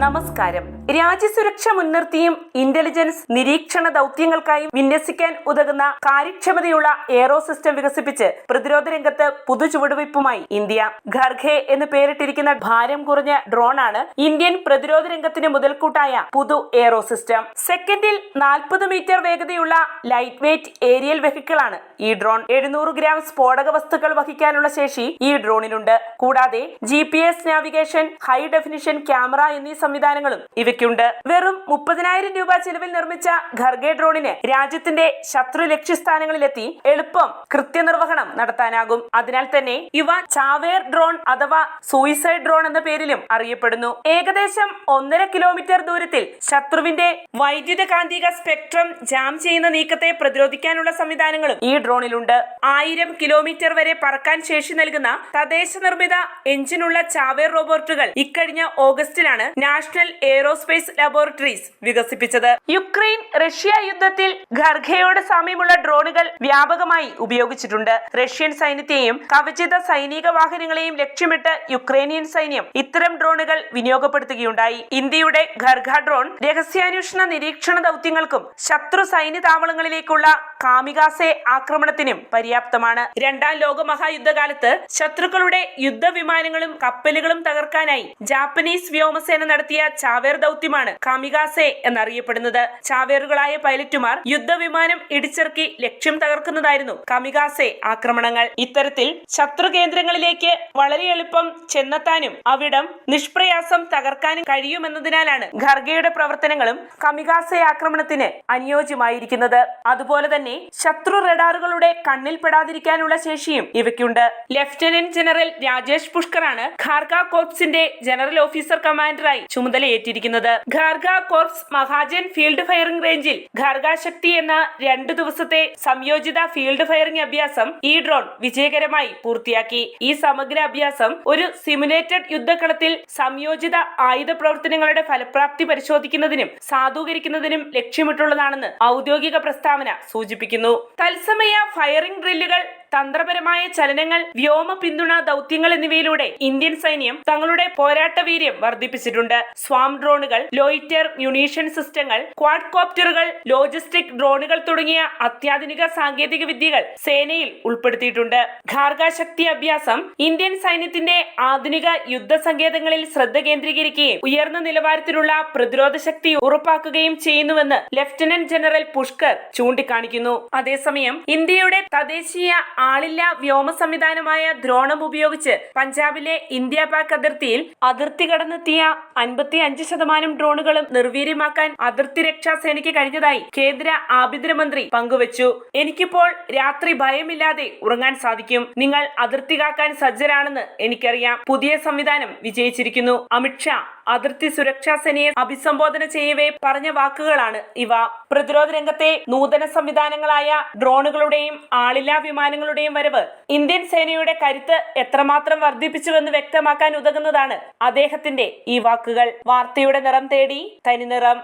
നമസ്കാരം. രാജ്യസുരക്ഷ മുൻനിർത്തിയും ഇന്റലിജൻസ് നിരീക്ഷണ ദൗത്യങ്ങൾക്കായും വിന്യസിക്കാൻ ഉതകുന്ന കാര്യക്ഷമതയുള്ള എയറോ സിസ്റ്റം വികസിപ്പിച്ച് പ്രതിരോധ രംഗത്ത് പുതു ചുവടുവയ്പുമായി ഇന്ത്യ. ഖർഖെ എന്ന് പേരിട്ടിരിക്കുന്ന ഭാരം കുറഞ്ഞ ഡ്രോണാണ് ഇന്ത്യൻ പ്രതിരോധ രംഗത്തിന് മുതൽക്കൂട്ടായ പുതു എയറോ സിസ്റ്റം സെക്കൻഡിൽ നാൽപ്പത് മീറ്റർ വേഗതയുള്ള ലൈറ്റ് വെയ്റ്റ് ഏരിയൽ വെഹിക്കിളാണ് ഈ ഡ്രോൺ എഴുന്നൂറ് ഗ്രാം സ്ഫോടക വസ്തുക്കൾ വഹിക്കാനുള്ള ശേഷി ഈ ഡ്രോണിനുണ്ട് കൂടാതെ G navigation high definition camera എന്നീ സംവിധാനങ്ങളും. ഇവയ്ക്കുണ്ട്. വെറും മുപ്പതിനായിരം രൂപ ചെലവിൽ നിർമ്മിച്ച ഖർഗെ ഡ്രോണിന് രാജ്യത്തിന്റെ ശത്രു ലക്ഷ്യസ്ഥാനങ്ങളിലെത്തി എളുപ്പം കൃത്യനിർവഹണം നടത്താനാകും. അതിനാൽ തന്നെ ഇവ ചാവേർ ഡ്രോൺ അഥവാ സൂയിസൈഡ് ഡ്രോൺ എന്ന പേരിലും അറിയപ്പെടുന്നു. ഏകദേശം ഒന്നര കിലോമീറ്റർ ദൂരത്തിൽ ശത്രുവിന്റെ വൈദ്യുത കാന്തിക സ്പെക്ട്രം ജാം ചെയ്യുന്ന നീക്കത്തെ പ്രതിരോധിക്കാനുള്ള സംവിധാനങ്ങളും ഈ ഡ്രോണിലുണ്ട്. ആയിരം കിലോമീറ്റർ വരെ പറക്കാൻ ശേഷി നൽകുന്ന തദ്ദേശ നിർമ്മിത എഞ്ചിനുള്ള ചാവേർ റോബോട്ടുകൾ ഇക്കഴിഞ്ഞ ഓഗസ്റ്റിലാണ് നാഷണൽ എയ്റോസ്പേസ് ലബോറട്ടറീസ് വികസിപ്പിച്ചത്. യുക്രൈൻ റഷ്യ യുദ്ധത്തിൽ ഖർഗയോട് സാമ്യമുള്ള ഡ്രോണുകൾ വ്യാപകമായി ഉപയോഗിച്ചിട്ടുണ്ട്. റഷ്യൻ സൈന്യത്തെയും കവചിത സൈനിക വാഹനങ്ങളെയും ലക്ഷ്യമിട്ട് യുക്രൈനിയൻ സൈന്യം ഇത്തരം ഡ്രോണുകൾ വിനിയോഗപ്പെടുത്തുകയുണ്ടായി. ഇന്ത്യയുടെ ഖർഗ ഡ്രോൺ രഹസ്യാന്വേഷണ നിരീക്ഷണ ദൗത്യങ്ങൾക്കും ശത്രു സൈന്യ താവളങ്ങളിലേക്കുള്ള കാമികാസെ ആക്രമണത്തിനും പര്യാപ്തമാണ്. രണ്ടാം ലോക മഹായുദ്ധകാലത്ത് ശത്രുക്കളുടെ യുദ്ധവിമാനങ്ങളും കപ്പലുകളും തകർക്കാനായി ജാപ്പനീസ് വ്യോമസേന ചാവേർ ദൗത്യമാണ് കാമികാസെ എന്നറിയപ്പെടുന്നത്. ചാവേറുകളായ പൈലറ്റുമാർ യുദ്ധവിമാനം ഇടിച്ചിറക്കി ലക്ഷ്യം തകർക്കുന്നതായിരുന്നു കമികാസെ ആക്രമണങ്ങൾ. ഇത്തരത്തിൽ ശത്രു കേന്ദ്രങ്ങളിലേക്ക് വളരെ എളുപ്പം ചെന്നെത്താനും അവിടം നിഷ്പ്രയാസം തകർക്കാനും കഴിയുമെന്നതിനാലാണ് ഖർഗയുടെ പ്രവർത്തനങ്ങളും കമികാസെ ആക്രമണത്തിന് അനുയോജ്യമായിരിക്കുന്നത്. അതുപോലെ തന്നെ ശത്രു റഡാറുകളുടെ കണ്ണിൽപ്പെടാതിരിക്കാനുള്ള ശേഷിയും ഇവയ്ക്കുണ്ട്. ലെഫ്റ്റനന്റ് ജനറൽ രാജേഷ് പുഷ്കറാണ് ഖാർഗ കോർപ്സിന്റെ ജനറൽ ഓഫീസർ കമാൻഡറായി ചുമതലയേറ്റിരിക്കുന്നത് Kharga corps Mahajan field firing റേഞ്ചിൽ ഖാർഗ ശക്തി എന്ന രണ്ടു ദിവസത്തെ സംയോജിത ഫീൽഡ് ഫയറിംഗ് അഭ്യാസം ഈ ഡ്രോൺ വിജയകരമായി പൂർത്തിയാക്കി. ഈ സമഗ്ര അഭ്യാസം ഒരു സിമുലേറ്റഡ് യുദ്ധക്കളത്തിൽ സംയോജിത ആയുധ പ്രവർത്തനങ്ങളുടെ ഫലപ്രാപ്തി പരിശോധിക്കുന്നതിനും സാധൂകരിക്കുന്നതിനും ലക്ഷ്യമിട്ടുള്ളതാണെന്ന് ഔദ്യോഗിക പ്രസ്താവന സൂചിപ്പിക്കുന്നു. തത്സമയ ഫയറിംഗ് ഡ്രില്ലുകൾ തന്ത്രപരമായ ചലനങ്ങൾ വ്യോമ പിന്തുണ ദൗത്യങ്ങൾ എന്നിവയിലൂടെ ഇന്ത്യൻ സൈന്യം തങ്ങളുടെ പോരാട്ട വീര്യം വർദ്ധിപ്പിച്ചിട്ടുണ്ട്. സ്വാം ഡ്രോണുകൾ ലോയിറ്റർ മ്യൂണീഷ്യൻ സിസ്റ്റങ്ങൾ ക്വാഡ് കോപ്റ്ററുകൾ ലോജിസ്റ്റിക് ഡ്രോണുകൾ തുടങ്ങിയ അത്യാധുനിക സാങ്കേതിക വിദ്യകൾ സേനയിൽ ഉൾപ്പെടുത്തിയിട്ടുണ്ട്. ഖാർഗ ശക്തി അഭ്യാസം ഇന്ത്യൻ സൈന്യത്തിന്റെ ആധുനിക യുദ്ധ സങ്കേതങ്ങളിൽ ശ്രദ്ധ കേന്ദ്രീകരിക്കുകയും ഉയർന്ന നിലവാരത്തിലുള്ള പ്രതിരോധ ശക്തി ഉറപ്പാക്കുകയും ചെയ്യുന്നുവെന്ന് ലഫ്റ്റനന്റ് ജനറൽ പുഷ്കർ ചൂണ്ടിക്കാണിക്കുന്നു. അതേസമയം ഇന്ത്യയുടെ തദ്ദേശീയ ആളില്ല വ്യോമ സംവിധാനമായ ദ്രോണം ഉപയോഗിച്ച് പഞ്ചാബിലെ ഇന്ത്യ പാക് അതിർത്തിയിൽ അതിർത്തി കടന്നെത്തിയ അൻപത്തി അഞ്ച് ശതമാനം ഡ്രോണുകളും നിർവീര്യമാക്കാൻ അതിർത്തി രക്ഷാ സേനയ്ക്ക് കഴിഞ്ഞതായി കേന്ദ്ര ആഭ്യന്തരമന്ത്രി പങ്കുവച്ചു. എനിക്കിപ്പോൾ രാത്രി ഭയമില്ലാതെ ഉറങ്ങാൻ സാധിക്കും. നിങ്ങൾ അതിർത്തി കാക്കാൻ സജ്ജരാണെന്ന് എനിക്കറിയാം. പുതിയ സംവിധാനം വിജയിച്ചിരിക്കുന്നു. അമിത്ഷാ അതിർത്തി സുരക്ഷാ സേനയെ അഭിസംബോധന ചെയ്യവേ പറഞ്ഞ വാക്കുകളാണ് ഇവ. പ്രതിരോധ രംഗത്തെ നൂതന സംവിധാനങ്ങളായ ഡ്രോണുകളുടെയും ആളില്ലാ വിമാനങ്ങളുടെയും വരവ് ഇന്ത്യൻ സേനയുടെ കരുത്ത് എത്രമാത്രം വർദ്ധിപ്പിച്ചുവെന്ന് വ്യക്തമാക്കാൻ ഉതകുന്നതാണ് അദ്ദേഹത്തിന്റെ ഈ വാക്കുകൾ. വാർത്തയുടെ നിറം തേടി തനിനിറം